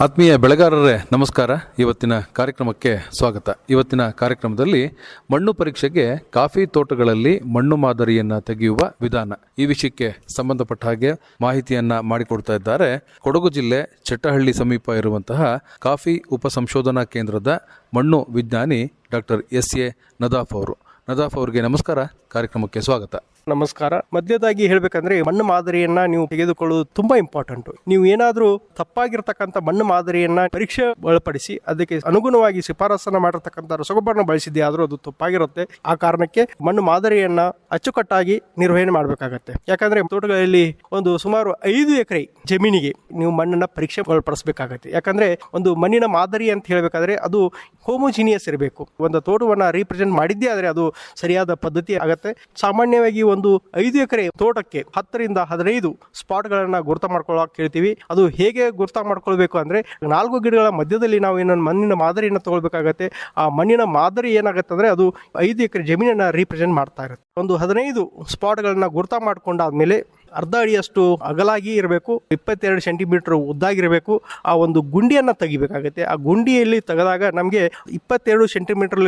ಆತ್ಮೀಯ ಬೆಳೆಗಾರರೇ, ನಮಸ್ಕಾರ. ಇವತ್ತಿನ ಕಾರ್ಯಕ್ರಮಕ್ಕೆ ಸ್ವಾಗತ. ಇವತ್ತಿನ ಕಾರ್ಯಕ್ರಮದಲ್ಲಿ ಮಣ್ಣು ಪರೀಕ್ಷೆಗೆ ಕಾಫಿ ತೋಟಗಳಲ್ಲಿ ಮಣ್ಣು ಮಾದರಿಯನ್ನು ತೆಗೆಯುವ ವಿಧಾನ ಈ ವಿಷಯಕ್ಕೆ ಸಂಬಂಧಪಟ್ಟ ಹಾಗೆ ಮಾಹಿತಿಯನ್ನ ಮಾಡಿಕೊಡ್ತಾ ಇದ್ದಾರೆ. ಕೊಡಗು ಜಿಲ್ಲೆ ಚಟ್ಟಹಳ್ಳಿ ಸಮೀಪ ಇರುವಂತಹ ಕಾಫಿ ಉಪಸಂಶೋಧನಾ ಕೇಂದ್ರದ ಮಣ್ಣು ವಿಜ್ಞಾನಿ ಡಾಕ್ಟರ್ ಎಸ್ ಎ ನದಾಫ್ ಅವರು. ನದಾಫ್ ಅವರಿಗೆ ನಮಸ್ಕಾರ. ಕಾರ್ಯಕ್ರಮಕ್ಕೆ ಸ್ವಾಗತ. ನಮಸ್ಕಾರ. ಮಧ್ಯದಾಗಿ ಹೇಳಬೇಕಂದ್ರೆ ಮಣ್ಣು ಮಾದರಿಯನ್ನ ನೀವು ತೆಗೆದುಕೊಳ್ಳುವುದು ತುಂಬಾ ಇಂಪಾರ್ಟೆಂಟ್ ನೀವು ಏನಾದರೂ ತಪ್ಪಾಗಿರ್ತಕ್ಕಂಥ ಮಣ್ಣು ಮಾದರಿಯನ್ನ ಪರೀಕ್ಷೆ ಒಳಪಡಿಸಿ ಅದಕ್ಕೆ ಅನುಗುಣವಾಗಿ ಶಿಫಾರಸನ್ನ ಮಾಡಿರ್ತಕ್ಕಂಥ ರಸಗೊಬ್ಬರನ ಬಳಸಿದ್ದೆ ಆದರೂ ಅದು ತಪ್ಪಾಗಿರುತ್ತೆ. ಆ ಕಾರಣಕ್ಕೆ ಮಣ್ಣು ಮಾದರಿಯನ್ನ ಅಚ್ಚುಕಟ್ಟಾಗಿ ನಿರ್ವಹಣೆ ಮಾಡಬೇಕಾಗತ್ತೆ. ಯಾಕಂದ್ರೆ ತೋಟಗಳಲ್ಲಿ ಒಂದು ಸುಮಾರು ಐದು ಎಕರೆ ಜಮೀನಿಗೆ ನೀವು ಮಣ್ಣನ್ನ ಪರೀಕ್ಷೆ ಒಳಪಡಿಸಬೇಕಾಗತ್ತೆ. ಯಾಕಂದ್ರೆ ಒಂದು ಮಣ್ಣಿನ ಮಾದರಿ ಅಂತ ಹೇಳಬೇಕಾದ್ರೆ ಅದು ಹೋಮೋಜಿನಿಯಸ್ ಇರಬೇಕು. ಒಂದು ತೋಟವನ್ನ ರೀಪ್ರೆಸೆಂಟ್ ಮಾಡಿದ್ದೇ ಆದರೆ ಅದು ಸರಿಯಾದ ಪದ್ಧತಿ ಆಗುತ್ತೆ. ಸಾಮಾನ್ಯವಾಗಿ ಒಂದು ಐದು ಎಕರೆ ತೋಟಕ್ಕೆ ಹತ್ತರಿಂದ ಹದಿನೈದು ಸ್ಪಾಟ್ಗಳನ್ನು ಗುರುತ ಮಾಡ್ಕೊಳ್ಳೋಕೆ ಕೇಳ್ತೀವಿ. ಅದು ಹೇಗೆ ಗುರುತ ಮಾಡ್ಕೊಳ್ಬೇಕು ಅಂದ್ರೆ ನಾಲ್ಕು ಗಿಡಗಳ ಮಧ್ಯದಲ್ಲಿ ನಾವು ಏನೊಂದು ಮಣ್ಣಿನ ಮಾದರಿಯನ್ನು ತಗೊಳ್ಬೇಕಾಗತ್ತೆ. ಆ ಮಣ್ಣಿನ ಮಾದರಿ ಏನಾಗುತ್ತೆ ಅಂದ್ರೆ ಅದು ಐದು ಎಕರೆ ಜಮೀನನ್ನ ರೀಪ್ರೆಸೆಂಟ್ ಮಾಡ್ತಾ ಇರುತ್ತೆ. ಒಂದು ಹದಿನೈದು ಸ್ಪಾಟ್ಗಳನ್ನ ಗುರುತ ಮಾಡ್ಕೊಂಡಾದ್ಮೇಲೆ ಅರ್ಧ ಅಡಿಯಷ್ಟು ಅಗಲಾಗಿ ಇರಬೇಕು, ಇಪ್ಪತ್ತೆರಡು ಸೆಂಟಿಮೀಟರ್ ಉದ್ದಾಗಿರಬೇಕು, ಆ ಒಂದು ಗುಂಡಿಯನ್ನು ತೆಗಿಬೇಕಾಗುತ್ತೆ. ಆ ಗುಂಡಿಯಲ್ಲಿ ತೆಗೆದಾಗ ನಮಗೆ ಇಪ್ಪತ್ತೆರಡು ಸೆಂಟಿಮೀಟರ್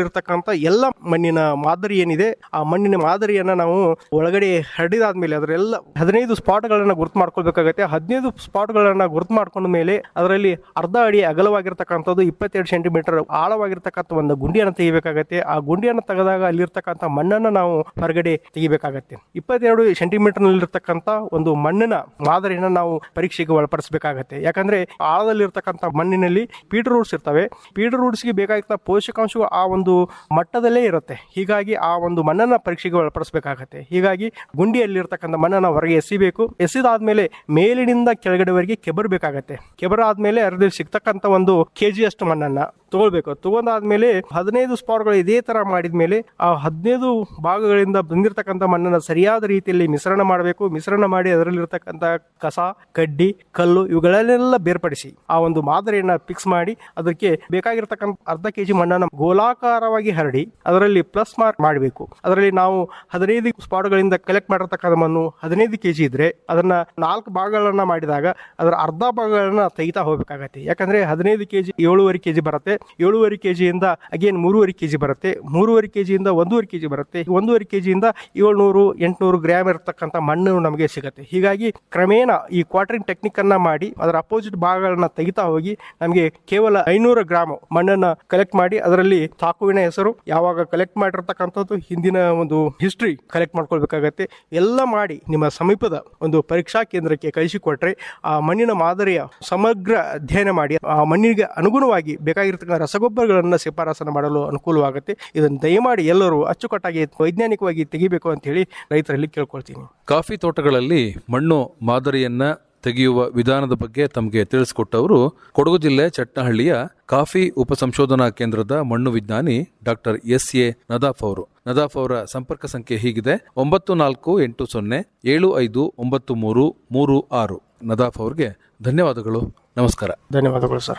ಎಲ್ಲ ಮಣ್ಣಿನ ಮಾದರಿ ಏನಿದೆ, ಆ ಮಣ್ಣಿನ ಮಾದರಿಯನ್ನು ನಾವು ಒಳಗಡೆ ಹರಡಿದಾದ್ಮೇಲೆ ಅದರೆಲ್ಲ ಹದಿನೈದು ಸ್ಪಾಟ್ಗಳನ್ನು ಗುರುತು ಮಾಡ್ಕೊಳ್ಬೇಕಾಗತ್ತೆ. ಹದಿನೈದು ಸ್ಪಾಟ್ಗಳನ್ನು ಗುರುತು ಮಾಡ್ಕೊಂಡ ಮೇಲೆ ಅದರಲ್ಲಿ ಅರ್ಧ ಅಡಿ ಅಗಲವಾಗಿರ್ತಕ್ಕಂಥದ್ದು, ಇಪ್ಪತ್ತೆರಡು ಸೆಂಟಿಮೀಟರ್ ಆಳವಾಗಿರ್ತಕ್ಕಂಥ ಒಂದು ಗುಂಡಿಯನ್ನು ತೆಗಿಬೇಕಾಗತ್ತೆ. ಆ ಗುಂಡಿಯನ್ನು ತೆಗೆದಾಗ ಅಲ್ಲಿರ್ತಕ್ಕಂಥ ಮಣ್ಣನ್ನು ನಾವು ಹೊರಗಡೆ ತೆಗಿಬೇಕಾಗತ್ತೆ. ಇಪ್ಪತ್ತೆರಡು ಸೆಂಟಿಮೀಟರ್ನಲ್ಲಿರ್ತಕ್ಕಂಥ ಒಂದು ಮಣ್ಣಿನ ಮಾದರಿಯನ್ನು ನಾವು ಪರೀಕ್ಷೆಗೆ ಒಳಪಡಿಸಬೇಕಾಗತ್ತೆ. ಯಾಕಂದ್ರೆ ಆಳದಲ್ಲಿರ್ತಕ್ಕಂಥ ಮಣ್ಣಿನಲ್ಲಿ ಪೀಟರ್ ರೂಟ್ಸ್ ಇರ್ತವೆ. ಪೀಟರ್ ರೂಟ್ಸ್ಗೆ ಬೇಕಾಗಿದ್ದ ಪೋಷಕಾಂಶಗಳು ಆ ಒಂದು ಮಟ್ಟದಲ್ಲೇ ಇರುತ್ತೆ. ಹೀಗಾಗಿ ಆ ಒಂದು ಮಣ್ಣನ್ನ ಪರೀಕ್ಷೆಗೆ ಒಳಪಡಿಸಬೇಕಾಗತ್ತೆ. ಹೀಗಾಗಿ ಗುಂಡಿಯಲ್ಲಿರ್ತಕ್ಕಂಥ ಮಣ್ಣನ್ನು ಹೊರಗೆ ಎಸಿಬೇಕು. ಎಸಿದಾದ್ಮೇಲೆ ಮೇಲಿನಿಂದ ಕೆಳಗಡೆವರೆಗೆ ಕೆಬರ್ಬೇಕಾಗತ್ತೆ ಕೆಬರ್ ಆದ್ಮೇಲೆ ಅರದಲ್ಲಿ ಸಿಗ್ತಕ್ಕಂಥ ಒಂದು ಕೆಜಿ ಅಷ್ಟು ಮಣ್ಣನ್ನ ತಗೊಳ್ಬೇಕು. ತಗೊಂಡಾದ್ಮೇಲೆ ಹದಿನೈದು ಸ್ಪಾಟ್ಗಳು ಇದೇ ತರ ಮಾಡಿದ್ಮೇಲೆ ಆ ಹದಿನೈದು ಭಾಗಗಳಿಂದ ಬಂದಿರತಕ್ಕಂಥ ಮಣ್ಣನ್ನು ಸರಿಯಾದ ರೀತಿಯಲ್ಲಿ ಮಿಶ್ರಣ ಮಾಡಬೇಕು. ಮಿಶ್ರಣ ಮಾಡಿ ಅದರಲ್ಲಿರ್ತಕ್ಕಂಥ ಕಸ, ಕಡ್ಡಿ, ಕಲ್ಲು ಇವುಗಳನ್ನೆಲ್ಲ ಬೇರ್ಪಡಿಸಿ ಆ ಒಂದು ಮಾದರಿಯನ್ನ ಫಿಕ್ಸ್ ಮಾಡಿ ಅದಕ್ಕೆ ಬೇಕಾಗಿರ್ತಕ್ಕಂಥ ಅರ್ಧ ಕೆ ಜಿ ಮಣ್ಣನ್ನು ಗೋಲಾಕಾರವಾಗಿ ಹರಡಿ ಅದರಲ್ಲಿ ಪ್ಲಸ್ ಮಾರ್ಕ್ ಮಾಡಬೇಕು. ಅದರಲ್ಲಿ ನಾವು ಹದಿನೈದು ಸ್ಪಾಟ್ಗಳಿಂದ ಕಲೆಕ್ಟ್ ಮಾಡಿರ್ತಕ್ಕಂಥ ಮಣ್ಣು ಹದಿನೈದು ಕೆ ಜಿ ಇದ್ರೆ ಅದನ್ನ ನಾಲ್ಕು ಭಾಗಗಳನ್ನ ಮಾಡಿದಾಗ ಅದರ ಅರ್ಧ ಭಾಗಗಳನ್ನ ತೆಗಿತಾ ಹೋಗ್ಬೇಕಾಗತ್ತೆ. ಯಾಕಂದ್ರೆ ಹದಿನೈದು ಕೆ ಕೆಜಿ ಏಳುವರೆ ಕೆಜಿ ಬರುತ್ತೆ. ಏಳುವರೆ ಕೆ ಜಿಯಿಂದ ಅಗೇನ್ ಮೂರುವರೆ ಕೆ ಜಿ ಬರುತ್ತೆ. ಮೂರುವರೆ ಕೆ ಜಿಯಿಂದ ಒಂದೂವರೆ ಕೆಜಿ ಬರುತ್ತೆ. ಒಂದೂವರೆ ಕೆ ಜಿಯಿಂದ ಏಳ್ನೂರು, ಎಂಟುನೂರು ಗ್ರಾಮ್ ಇರತಕ್ಕಂಥ ಮಣ್ಣು ನಮಗೆ ಸಿಗುತ್ತೆ. ಹೀಗಾಗಿ ಕ್ರಮೇಣ ಈ ಕ್ವಾರ್ಟರಿಂಗ್ ಟೆಕ್ನಿಕ್ ಅನ್ನ ಮಾಡಿ, ಅದರ ಅಪೋಸಿಟ್ ಭಾಗಗಳನ್ನ ತೆಗಿತಾ ಹೋಗಿ, ನಮಗೆ ಕೇವಲ ಐನೂರು ಗ್ರಾಮ್ ಮಣ್ಣನ್ನ ಕಲೆಕ್ಟ್ ಮಾಡಿ, ಅದರಲ್ಲಿ ತಾಕುವಿನ ಹೆಸರು, ಯಾವಾಗ ಕಲೆಕ್ಟ್ ಮಾಡಿರ್ತಕ್ಕಂಥದ್ದು, ಹಿಂದಿನ ಒಂದು ಹಿಸ್ಟ್ರಿ ಕಲೆಕ್ಟ್ ಮಾಡ್ಕೊಳ್ಬೇಕಾಗತ್ತೆ. ಎಲ್ಲ ಮಾಡಿ ನಿಮ್ಮ ಸಮೀಪದ ಒಂದು ಪರೀಕ್ಷಾ ಕೇಂದ್ರಕ್ಕೆ ಕಳಿಸಿಕೊಟ್ರೆ, ಆ ಮಣ್ಣಿನ ಮಾದರಿಯ ಸಮಗ್ರ ಅಧ್ಯಯನ ಮಾಡಿ, ಆ ಮಣ್ಣಿಗೆ ಅನುಗುಣವಾಗಿ ಬೇಕಾಗಿರ್ತಕ್ಕಂಥ ರಸಗೊಬ್ಬರಗಳನ್ನು ಶಿಫಾರಸನ್ನು ಮಾಡಲು ಅನುಕೂಲವಾಗುತ್ತೆ. ಇದನ್ನು ದಯಮಾಡಿ ಎಲ್ಲರೂ ಅಚ್ಚುಕಟ್ಟಾಗಿ ವೈಜ್ಞಾನಿಕವಾಗಿ ತೆಗಿಬೇಕು ಅಂತ ಹೇಳಿ ರೈತರಲ್ಲಿ ಕೇಳ್ಕೊಳ್ತೀನಿ. ಕಾಫಿ ತೋಟಗಳಲ್ಲಿ ಮಣ್ಣು ಮಾದರಿಯನ್ನ ತೆಗೆಯುವ ವಿಧಾನದ ಬಗ್ಗೆ ತಮಗೆ ತಿಳಿಸಿಕೊಟ್ಟವರು ಕೊಡಗು ಜಿಲ್ಲೆ ಚಟ್ನಹಳ್ಳಿಯ ಕಾಫಿ ಉಪಸಂಶೋಧನಾ ಕೇಂದ್ರದ ಮಣ್ಣು ವಿಜ್ಞಾನಿ ಡಾಕ್ಟರ್ ಎಸ್ ಎ ನದಾಫ್ ಅವರು. ನದಾಫ್ ಅವರ ಸಂಪರ್ಕ ಸಂಖ್ಯೆ ಹೀಗಿದೆ. ಒಂಬತ್ತು ನಾಲ್ಕು ಎಂಟು ಸೊನ್ನೆ ಏಳು ಐದು ಒಂಬತ್ತು ಮೂರು ಮೂರು ಆರು. ನದಾಫ್ ಅವರಿಗೆ ಧನ್ಯವಾದಗಳು. ನಮಸ್ಕಾರ. ಧನ್ಯವಾದಗಳು ಸರ್.